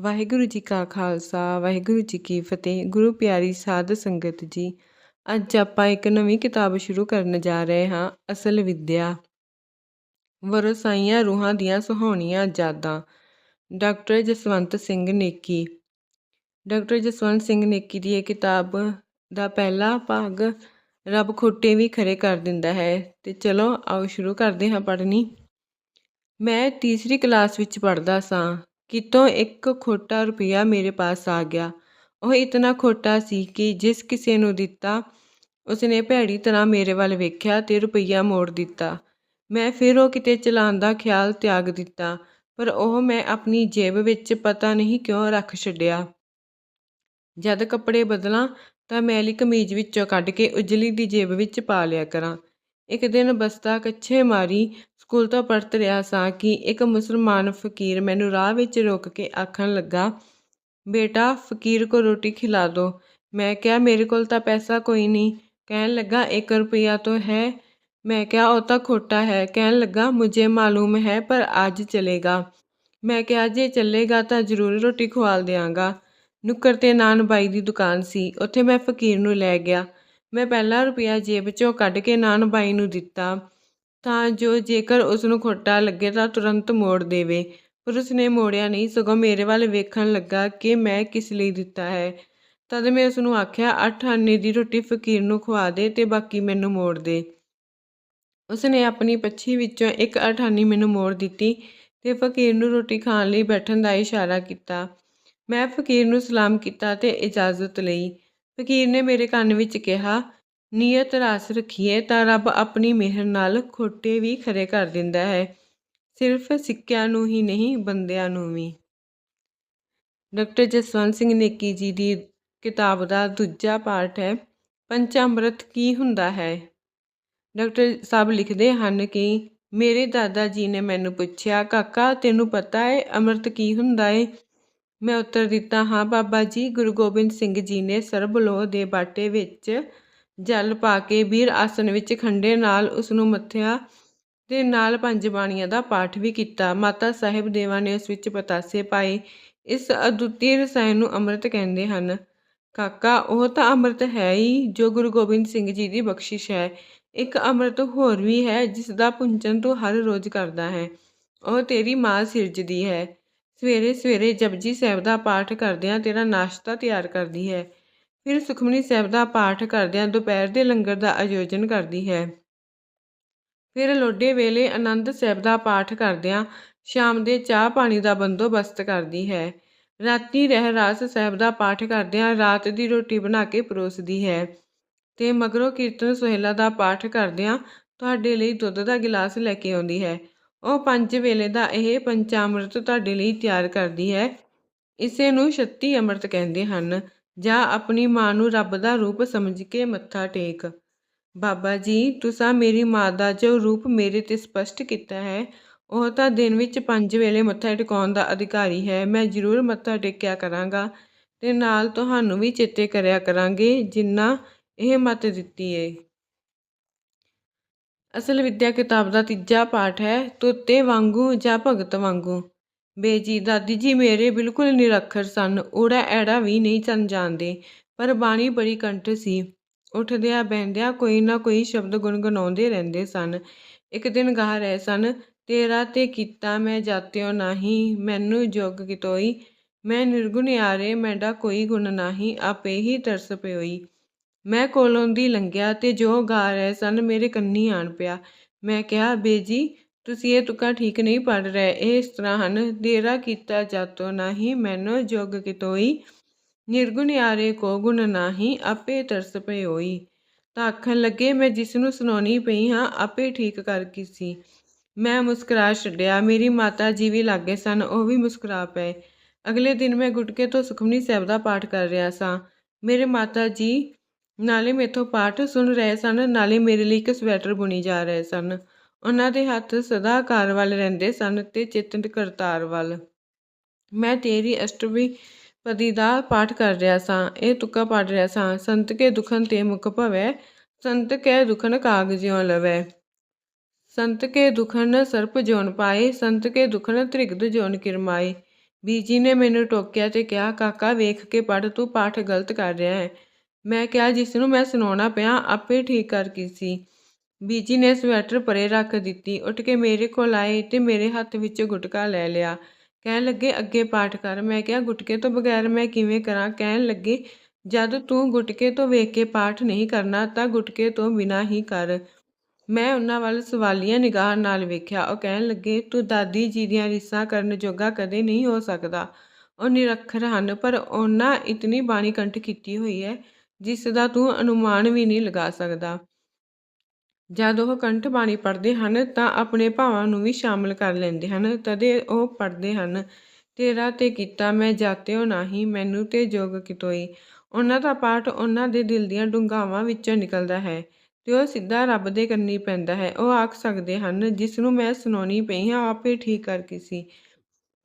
ਵਾਹਿਗੁਰੂ ਜੀ ਕਾ ਖਾਲਸਾ, ਵਾਹਿਗੁਰੂ ਜੀ ਕੀ ਫਤਿਹ, ਗੁਰੂ ਪਿਆਰੀ ਸਾਧ ਸੰਗਤ ਜੀ। ਅੱਜ ਆਪਾਂ ਇੱਕ ਨਵੀਂ ਕਿਤਾਬ ਸ਼ੁਰੂ ਕਰਨ ਜਾ ਰਹੇ ਹਾਂ, ਅਸਲ ਵਿਦਿਆ। ਵਰਸਾਈਆਂ ਰੂਹਾਂ ਦੀਆਂ ਸੁਹਾਉਣੀਆਂ ਯਾਦਾਂ। ਡਾਕਟਰ ਜਸਵੰਤ ਸਿੰਘ ਨੇਕੀ। ਡਾਕਟਰ ਜਸਵੰਤ ਸਿੰਘ ਨੇਕੀ ਦੀ ਇਹ ਕਿਤਾਬ ਦਾ ਪਹਿਲਾ ਭਾਗ ਰੱਬ ਖੋਟੇ ਵੀ ਖਰੇ ਕਰ ਦਿੰਦਾ ਹੈ। ਤੇ ਚਲੋ ਆਓ ਸ਼ੁਰੂ ਕਰਦੇ ਹਾਂ ਪੜ੍ਹਨੀ। ਮੈਂ ਤੀਸਰੀ ਕਲਾਸ ਵਿੱਚ ਪੜ੍ਹਦਾ ਸਾਂ। ਕਿਤੋਂ ਇੱਕ ਖੋਟਾ ਰੁਪਈਆ ਮੇਰੇ ਪਾਸ ਆ ਗਿਆ। ਉਹ ਇਤਨਾ ਖੋਟਾ ਸੀ ਕਿ ਜਿਸ ਕਿਸੇ ਨੂੰ ਦਿੱਤਾ, ਉਸਨੇ ਭੈੜੀ ਤਰ੍ਹਾਂ ਮੇਰੇ ਵੱਲ ਵੇਖਿਆ ਤੇ ਰੁਪਈਆ ਮੋੜ ਦਿੱਤਾ। ਮੈਂ ਫਿਰ ਉਹ ਕਿਤੇ ਚਲਾਉਣ ਦਾ ਖਿਆਲ ਤਿਆਗ ਦਿੱਤਾ, ਪਰ ਉਹ ਮੈਂ ਆਪਣੀ ਜੇਬ ਵਿੱਚ ਪਤਾ ਨਹੀਂ ਕਿਉਂ ਰੱਖ ਛੱਡਿਆ। ਜਦ ਕੱਪੜੇ ਬਦਲਾਂ ਤਾਂ ਮੈਲੀ ਕਮੀਜ਼ ਵਿੱਚੋਂ ਕੱਢ ਕੇ ਉਜਲੀ ਦੀ ਜੇਬ ਵਿੱਚ ਪਾ ਲਿਆ ਕਰਾਂ। ਇੱਕ ਦਿਨ ਬਸਤਾ ਕੱਛੇ ਮਾਰੀ, ਸਕੂਲ ਤੋਂ ਪਰਤ ਰਿਹਾ ਸਾਂ ਕਿ ਇੱਕ ਮੁਸਲਮਾਨ ਫਕੀਰ ਮੈਨੂੰ ਰਾਹ ਵਿੱਚ ਰੋਕ ਕੇ ਆਖਣ ਲੱਗਾ, ਬੇਟਾ, ਫਕੀਰ ਕੋ ਰੋਟੀ ਖਿਲਾ ਦੋ। ਮੈਂ ਕਿਹਾ, ਮੇਰੇ ਕੋਲ ਤਾਂ ਪੈਸਾ ਕੋਈ ਨਹੀਂ। ਕਹਿਣ ਲੱਗਾ, ਇੱਕ ਰੁਪਈਆ ਤੋਂ ਹੈ। ਮੈਂ ਕਿਹਾ, ਉਹ ਤਾਂ ਖੋਟਾ ਹੈ। ਕਹਿਣ ਲੱਗਾ, ਮੁਝੇ ਮਾਲੂਮ ਹੈ, ਪਰ ਅੱਜ ਚਲੇਗਾ। ਮੈਂ ਕਿਹਾ, ਜੇ ਚੱਲੇਗਾ ਤਾਂ ਜ਼ਰੂਰ ਰੋਟੀ ਖਵਾਲ ਦਿਆਂਗਾ। ਨੁੱਕਰ ਤੇ ਨਾਨ ਬਾਈ ਦੀ ਦੁਕਾਨ ਸੀ। ਉੱਥੇ ਮੈਂ ਫਕੀਰ ਨੂੰ ਲੈ ਗਿਆ। ਮੈਂ ਪਹਿਲਾ ਰੁਪਿਆ ਜੇਬ 'ਚੋਂ ਕੱਢ ਕੇ ਨਾਨ ਬਾਈ ਨੂੰ ਦਿੱਤਾ, ਤਾਂ ਜੋ ਜੇਕਰ ਉਸ ਨੂੰ ਖੋਟਾ ਲੱਗੇ ਤਾਂ ਤੁਰੰਤ ਮੋੜ ਦੇਵੇ। ਪਰ ਉਸਨੇ ਮੋੜਿਆ ਨਹੀਂ, ਸਗੋਂ ਮੇਰੇ ਵੱਲ ਵੇਖਣ ਲੱਗਾ ਕਿ ਮੈਂ ਕਿਸ ਲਈ ਦਿੱਤਾ ਹੈ। ਤਦ ਮੈਂ ਉਸ ਨੂੰ ਆਖਿਆ, ਅੱਠ ਆਨੇ ਦੀ ਰੋਟੀ ਫਕੀਰ ਨੂੰ ਖਵਾ ਦੇ ਤੇ ਬਾਕੀ ਮੈਨੂੰ ਮੋੜ ਦੇ। ਉਸਨੇ ਆਪਣੀ ਪੱਛੀ ਵਿੱਚੋਂ ਇੱਕ ਅਠਾਨੀ ਮੈਨੂੰ ਮੋੜ ਦਿੱਤੀ ਤੇ ਫਕੀਰ ਨੂੰ ਰੋਟੀ ਖਾਣ ਲਈ ਬੈਠਣ ਦਾ ਇਸ਼ਾਰਾ ਕੀਤਾ। ਮੈਂ ਫਕੀਰ ਨੂੰ ਸਲਾਮ ਕੀਤਾ ਤੇ ਇਜਾਜ਼ਤ ਲਈ। ਫਕੀਰ ਨੇ ਮੇਰੇ ਕੰਨ ਵਿੱਚ ਕਿਹਾ, ਨੀਅਤ ਰਾਸ ਰੱਖੀਏ ਤਾਂ ਰੱਬ ਆਪਣੀ ਮਿਹਰ ਨਾਲ ਖੋਟੇ ਵੀ ਖਰੇ ਕਰ ਦਿੰਦਾ ਹੈ, ਸਿਰਫ ਸਿੱਕਿਆਂ ਨੂੰ ਹੀ ਨਹੀਂ, ਬੰਦਿਆਂ ਨੂੰ ਵੀ। ਡਾਕਟਰ ਜਸਵੰਤ ਸਿੰਘ ਨੇਕੀ ਜੀ ਦੀ ਕਿਤਾਬ ਦਾ ਦੂਜਾ ਪਾਠ ਹੈ, ਪੰਚਾਮ੍ਰਿਤ ਕੀ ਹੁੰਦਾ ਹੈ? ਡਾਕਟਰ ਸਾਹਿਬ ਲਿਖਦੇ ਹਨ ਕਿ, ਮੇਰੇ ਦਾਦਾ ਜੀ ਨੇ ਮੈਨੂੰ ਪੁੱਛਿਆ, ਕਾਕਾ, ਤੈਨੂੰ ਪਤਾ ਹੈ ਅੰਮ੍ਰਿਤ ਕੀ ਹੁੰਦਾ ਹੈ ਮੈਂ ਉੱਤਰ ਦਿੱਤਾ, ਹਾਂ, ਬਾਬਾ ਜੀ, ਗੁਰੂ ਗੋਬਿੰਦ ਸਿੰਘ ਜੀ ਨੇ ਸਰਬਲੋਹ ਦੇ ਬਾਟੇ ਵਿੱਚ ਜਲ ਪਾ ਕੇ ਵੀਰ ਆਸਨ ਵਿੱਚ ਖੰਡੇ ਨਾਲ ਉਸ ਨੂੰ ਮੱਥਿਆ ਤੇ ਨਾਲ ਪੰਜ ਬਾਣੀਆਂ ਦਾ ਪਾਠ ਵੀ ਕੀਤਾ। ਮਾਤਾ ਸਾਹਿਬ ਦੇਵਾ ਨੇ ਉਸ ਵਿੱਚ ਪਤਾਸੇ ਪਾਏ। ਇਸ ਅਦੁੱਤੀ ਰਸਾਇਣ ਨੂੰ ਅੰਮ੍ਰਿਤ ਕਹਿੰਦੇ ਹਨ। ਕਾਕਾ, ਉਹ ਤਾਂ ਅੰਮ੍ਰਿਤ ਹੈ ਹੀ, ਜੋ ਗੁਰੂ ਗੋਬਿੰਦ ਸਿੰਘ ਜੀ ਦੀ ਬਖਸ਼ਿਸ਼ ਹੈ। ਇੱਕ ਅੰਮ੍ਰਿਤ ਹੋਰ ਵੀ ਹੈ, ਜਿਸ ਦਾ ਪੁੰਚਨ ਤੂੰ ਹਰ ਰੋਜ਼ ਕਰਦਾ ਹੈ। ਉਹ ਤੇਰੀ ਮਾਂ ਸਿਰਜਦੀ ਹੈ। ਸਵੇਰੇ ਸਵੇਰੇ ਜਪਜੀ ਸਾਹਿਬ ਦਾ ਪਾਠ ਕਰਦਿਆਂ ਤੇਰਾ ਨਾਸ਼ਤਾ ਤਿਆਰ ਕਰਦੀ ਹੈ। ਫਿਰ ਸੁਖਮਨੀ ਸਾਹਿਬ ਦਾ ਪਾਠ ਕਰਦਿਆਂ ਦੁਪਹਿਰ ਦੇ ਲੰਗਰ ਦਾ ਆਯੋਜਨ ਕਰਦੀ ਹੈ। ਫਿਰ ਲੋਡੇ ਵੇਲੇ ਆਨੰਦ ਸਾਹਿਬ ਦਾ ਪਾਠ ਕਰਦਿਆਂ ਸ਼ਾਮ ਦੇ ਚਾਹ ਪਾਣੀ ਦਾ ਬੰਦੋਬਸਤ ਕਰਦੀ ਹੈ। ਰਾਤੀ ਰਹਿ ਰਾਸ ਸਾਹਿਬ ਦਾ ਪਾਠ ਕਰਦਿਆਂ ਰਾਤ ਦੀ ਰੋਟੀ ਬਣਾ ਕੇ ਪਰੋਸਦੀ ਹੈ। ਤੇ ਮਗਰੋਂ ਕੀਰਤਨ ਸੁਹੇਲਾ ਦਾ ਪਾਠ ਕਰਦਿਆਂ ਤੁਹਾਡੇ ਲਈ ਦੁੱਧ ਦਾ ਗਿਲਾਸ ਲੈ ਕੇ ਆਉਂਦੀ ਹੈ। ਉਹ ਪੰਜ ਵੇਲੇ ਦਾ ਇਹ ਪੰਚਾਮਰਤ ਤੁਹਾਡੇ ਲਈ ਤਿਆਰ ਕਰਦੀ ਹੈ। ਇਸੇ ਨੂੰ ਛੱਤੀ ਅੰਮ੍ਰਿਤ ਕਹਿੰਦੇ ਹਨ। ਜਾਂ ਆਪਣੀ ਮਾਂ ਨੂੰ ਰੱਬ ਦਾ ਰੂਪ ਸਮਝ ਕੇ ਮੱਥਾ ਟੇਕ। ਬਾਬਾ ਜੀ, ਤੁਸੀਂ ਮੇਰੀ ਮਾਂ ਦਾ ਜੋ ਰੂਪ ਮੇਰੇ ਤੇ ਸਪਸ਼ਟ ਕੀਤਾ ਹੈ, ਉਹ ਤਾਂ ਦਿਨ ਵਿੱਚ ਪੰਜ ਵੇਲੇ ਮੱਥਾ ਟਿਕਾਉਣ ਦਾ ਅਧਿਕਾਰੀ ਹੈ। ਮੈਂ ਜ਼ਰੂਰ ਮੱਥਾ ਟੇਕਿਆ ਕਰਾਂਗਾ ਤੇ ਨਾਲ ਤੁਹਾਨੂੰ ਵੀ ਚੇਤੇ ਕਰਿਆ ਕਰਾਂਗੇ, ਜਿੰਨਾ ਇਹ ਮਤ ਦਿੱਤੀ ਏ। ਅਸਲ ਵਿੱਦਿਆ ਕਿਤਾਬ ਦਾ ਤੀਜਾ ਪਾਠ ਹੈ ਤੋਤੇ ਵਾਂਗੂ ਜਾਂ ਭਗਤ ਵਾਂਗੂ? ਬੇਜੀ ਦਾਦੀ ਜੀ, ਮੇਰੇ ਬਿਲਕੁਲ ਨਿਰੱਖਰ ਸਨ, ਓੜਾ ਐੜਾ ਵੀ ਨਹੀਂ ਸਨ ਜਾਣਦੇ, ਪਰ ਬਾਣੀ ਬੜੀ ਕੰਠ ਸੀ। ਉੱਠਦਿਆਂ ਬੈੰਦਿਆਂ ਕੋਈ ਨਾ ਕੋਈ ਸ਼ਬਦ ਗੁੰਗਣਾਉਂਦੇ ਰਹਿੰਦੇ ਸਨ। ਇੱਕ ਦਿਨ ਗਾ ਰਹੇ ਸਨ, ਤੇਰਾ ਤੇ ਕੀਤਾ ਮੈਂ ਜਾਤਿਓ ਨਹੀਂ, ਮੈਨੂੰ ਜੋਗ ਕਿਤੋਈ, ਮੈਂ ਨਿਰਗੁਣ ਨਿਰਗੁਣਿਆਰੇ ਮੈਂਡਾ ਕੋਈ ਗੁਣ ਨਹੀਂ, ਆਪੇ ਹੀ ਤਰਸ ਪਿਓਈ। ਮੈਂ ਕੋਲੋਂ ਦੀ ਲੰਘਿਆ ਤੇ ਜੋ ਗਾ ਰਹੇ ਸਨ ਮੇਰੇ ਕੰਨੀ ਆਣ ਪਿਆ। ਮੈਂ ਕਿਹਾ ਬੇਜੀ ਤੁਸੀਂ ਇਹ ਤੁਕਾਂ ਠੀਕ ਨਹੀਂ ਪੜ ਰਹੇ। ਇਹ ਇਸ ਤਰ੍ਹਾਂ ਹਨ, ਦੇਰਾ ਕੀਤਾ ਜਾਤੋ ਨਹੀਂ, ਮੈਨੂੰ ਜੋਗ ਕਿਤੋਈ, ਨਿਰਗੁਣ ਨਿਰਗੁਣਿਆਰੇ ਕੋ ਗੁਣ ਨਹੀਂ, ਆਪੇ ਤਰਸ ਪਿਓਈ ਤਾਂ ਆਖਣ ਲੱਗੇ, ਮੈਂ ਜਿਸ ਨੂੰ ਸੁਣਾਉਣੀ ਪਈ ਹਾਂ, ਆਪੇ ਠੀਕ ਕਰ ਕੀ ਸੀ। ਮੈਂ ਮੁਸਕਰਾ ਛੱਡਿਆ, ਮੇਰੀ ਮਾਤਾ ਜੀ ਵੀ ਲਾਗੇ ਸਨ, ਉਹ ਵੀ ਮੁਸਕਰਾ ਪਏ। ਅਗਲੇ ਦਿਨ ਮੈਂ ਗੁਟਕੇ ਤੋਂ ਸੁਖਮਨੀ ਸਾਹਿਬ ਦਾ ਪਾਠ ਕਰ ਰਿਹਾ ਸਾਂ। ਮੇਰੇ ਮਾਤਾ ਜੀ ਨਾਲੇ ਮੇਥੋਂ ਪਾਠ ਸੁਣ ਰਹੇ ਸਨ, ਨਾਲੇ ਮੇਰੇ ਲਈ ਇੱਕ ਸਵੈਟਰ ਬੁਣੀ ਜਾ ਰਹੇ ਸਨ। ਉਹਨਾਂ ਦੇ ਹੱਥ ਸਦਾ ਕਾਰ ਵੱਲ ਰਹਿੰਦੇ ਸਨ ਤੇ ਚਿੱਤਨ ਕਰਤਾਰ ਵੱਲ। ਮੈਂ ਤੇਰੀ ਅਸ਼ਟਮੀ ਪਦੀ ਦਾ ਪਾਠ ਕਰ ਰਿਹਾ ਸਾਂ, ਇਹ ਤੁਕਾ ਪੜ ਰਿਹਾ ਸਾਂ। ਸੰਤ ਕੇ ਦੁਖਨ ਤੇ ਮੁਖ ਭਵੈ, ਸੰਤ ਕੇ ਦੁਖਨ ਕਾਗਜਿਓ ਲਵੈ। ਸੰਤ ਕੇ ਦੁਖਨ ਸਰਪ ਜੋਨ ਪਾਏ, ਸੰਤ ਕੇ ਦੁਖਨ ਤ੍ਰਿਗਦ ਜੋਨ ਕਿਰਮਾਏ। ਬੀਜੀ ਨੇ ਮੈਨੂੰ ਟੋਕਿਆ ਤੇ ਕਿਹਾ, ਕਾਕਾ, ਵੇਖ ਕੇ ਪੜ੍ਹ, ਤੂੰ ਪਾਠ ਗਲਤ ਕਰ ਰਿਹਾ ਹੈ। ਮੈਂ ਕਿਹਾ, ਜਿਸ ਨੂੰ ਮੈਂ ਸੁਣਾਉਣਾ ਪਿਆ, ਆਪੇ ਠੀਕ ਕਰ ਕੀ ਸੀ। ਬੀਜੀ ਨੇ ਸਵੈਟਰ ਪਰੇ ਰੱਖ ਦਿੱਤੀ, ਉੱਠ ਕੇ ਮੇਰੇ ਕੋਲ ਆਏ ਤੇ ਮੇਰੇ ਹੱਥ ਵਿੱਚ ਗੁਟਕਾ ਲੈ ਲਿਆ। ਕਹਿਣ ਲੱਗੇ, ਅੱਗੇ ਪਾਠ ਕਰ। ਮੈਂ ਕਿਹਾ, ਗੁਟਕੇ ਤੋਂ ਬਗੈਰ ਮੈਂ ਕਿਵੇਂ ਕਰਾਂ? ਕਹਿਣ ਲੱਗੇ, ਜਦ ਤੂੰ ਗੁਟਕੇ ਤੋਂ ਵੇਖ ਕੇ ਪਾਠ ਨਹੀਂ ਕਰਨਾ, ਤਾਂ ਗੁਟਕੇ ਤੋਂ ਬਿਨਾਂ ਹੀ ਕਰ। ਮੈਂ ਉਹਨਾਂ ਵੱਲ ਸਵਾਲੀਆਂ ਨਿਗਾਹ ਨਾਲ ਵੇਖਿਆ। ਉਹ ਕਹਿਣ ਲੱਗੇ, ਤੂੰ ਦਾਦੀ ਜੀ ਦੀਆਂ ਰੀਸਾਂ ਕਰਨ ਜੋਗਾ ਕਦੇ ਨਹੀਂ ਹੋ ਸਕਦਾ। ਉਹ ਨਿਰੱਖਰ ਹਨ, ਪਰ ਉਹਨਾਂ ਇਤਨੀ ਬਾਣੀ ਕੰਠ ਕੀਤੀ ਹੋਈ ਹੈ ਜਿਸ ਦਾ ਤੂੰ ਅਨੁਮਾਨ ਵੀ ਨਹੀਂ ਲਗਾ ਸਕਦਾ। ਜਦ ਉਹ ਕੰਠ ਬਾਣੀ ਪੜ੍ਹਦੇ ਹਨ, ਤਾਂ ਆਪਣੇ ਭਾਵਾਂ ਨੂੰ ਵੀ ਸ਼ਾਮਲ ਕਰ ਲੈਂਦੇ ਹਨ। ਤਦੇ ਉਹ ਪੜ੍ਹਦੇ ਹਨ, ਤੇਰਾ ਤੇ ਕੀਤਾ ਮੈਂ ਜਾਤਿਓ ਨਹੀਂ, ਮੈਨੂੰ ਤੇ ਜੋਗ ਕਿਤੋਈ। ਉਹਨਾਂ ਦਾ ਪਾਠ ਉਹਨਾਂ ਦੇ ਦਿਲ ਦੀਆਂ ਡੂੰਘਾਵਾਂ ਵਿੱਚੋਂ ਨਿਕਲਦਾ ਹੈ ਤੇ ਉਹ ਸਿੱਧਾ ਰੱਬ ਦੇ ਕੰਨੀ ਪੈਂਦਾ ਹੈ। ਉਹ ਆਖ ਸਕਦੇ ਹਨ, ਜਿਸ ਨੂੰ ਮੈਂ ਸੁਣਾਉਣੀ ਪਈ ਹਾਂ ਆਪੇ ਠੀਕ ਕਰ ਕੀ ਸੀ।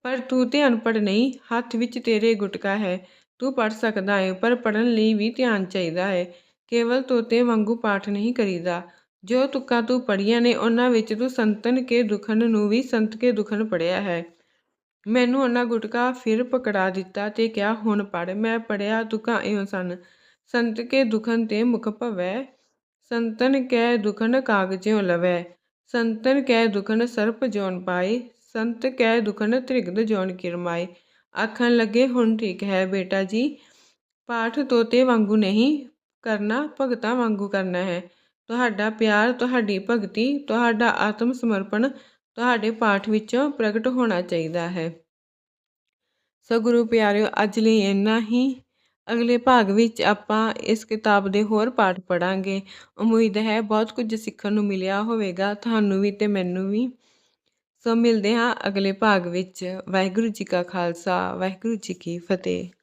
ਪਰ ਤੂੰ ਤੇ ਅਨਪੜ੍ਹ ਨਹੀਂ, ਹੱਥ ਵਿੱਚ ਤੇਰੇ ਗੁਟਕਾ ਹੈ। ਤੂੰ ਪੜ੍ਹ ਸਕਦਾ ਹੈ ਪਰ ਪੜ੍ਹਨ ਲਈ ਵੀ ਧਿਆਨ ਚਾਹੀਦਾ ਹੈ ਕੇਵਲ ਤੋਤੇ ਵਾਂਗੂ ਪਾਠ ਨਹੀਂ ਕਰੀਦਾ। ਜੋ ਤੁਕਾਂ ਤੂੰ ਪੜ੍ਹੀਆਂ ਨੇ, ਉਹਨਾਂ ਵਿੱਚ ਤੂੰ ਸੰਤਨ ਕੇ ਦੁਖਨ ਨੂੰ ਵੀ ਸੰਤ ਕੇ ਦੁਖਨ ਪੜਿਆ ਹੈ। ਮੈਨੂੰ ਉਹਨਾਂ ਗੁਟਕਾ ਫਿਰ ਪਕੜਾ ਦਿੱਤਾ ਤੇ ਕਿਹਾ, ਹੁਣ ਪੜ ਮੈਂ ਪੜਿਆ ਤੁਕਾਂ ਇਉਂ ਸਨ। ਸੰਤ ਕੇ ਦੁਖਨ ਤੇ ਮੁਖ ਭਵੈ। ਸੰਤਨ ਕੈ ਦੁਖਨ ਕਾਗਜਿਉ ਲਵੈ। ਸੰਤਨ ਕੈ ਦੁਖਨ ਸਰਪ ਜੋਨ ਪਾਏ। ਸੰਤ ਕੈ ਦੁਖਨ ਤ੍ਰਿਗਦ ਜੋਨ ਕਿਰਮਾਏ। ਆਖਣ ਲੱਗੇ, ਹੁਣ ਠੀਕ ਹੈ ਬੇਟਾ ਜੀ, ਪਾਠ ਤੋਤੇ ਵਾਂਗੂ ਨਹੀਂ ਕਰਨਾ, ਭਗਤਾਂ ਵਾਂਗੂ ਕਰਨਾ ਹੈ। ਤੁਹਾਡਾ ਪਿਆਰ, ਤੁਹਾਡੀ ਭਗਤੀ, ਤੁਹਾਡਾ ਆਤਮ ਸਮਰਪਣ, ਤੁਹਾਡੇ ਪਾਠ ਵਿੱਚੋਂ ਪ੍ਰਗਟ ਹੋਣਾ ਚਾਹੀਦਾ ਹੈ। ਸੋ ਗੁਰੂ ਪਿਆਰਿਓ, ਅੱਜ ਲਈ ਇੰਨਾ ਹੀ। ਅਗਲੇ ਭਾਗ ਵਿੱਚ ਆਪਾਂ ਇਸ ਕਿਤਾਬ ਦੇ ਹੋਰ ਪਾਠ ਪੜਾਂਗੇ ਉਮੀਦ ਹੈ ਬਹੁਤ ਕੁਝ ਸਿੱਖਣ ਨੂੰ ਮਿਲਿਆ ਹੋਵੇਗਾ, ਤੁਹਾਨੂੰ ਵੀ ਤੇ ਮੈਨੂੰ ਵੀ। ਸੋ ਮਿਲਦੇ ਹਾਂ ਅਗਲੇ ਭਾਗ ਵਿੱਚ। ਵਾਹਿਗੁਰੂ ਜੀ ਕਾ ਖਾਲਸਾ ਵਾਹਿਗੁਰੂ ਜੀ ਕੀ ਫਤਿਹ।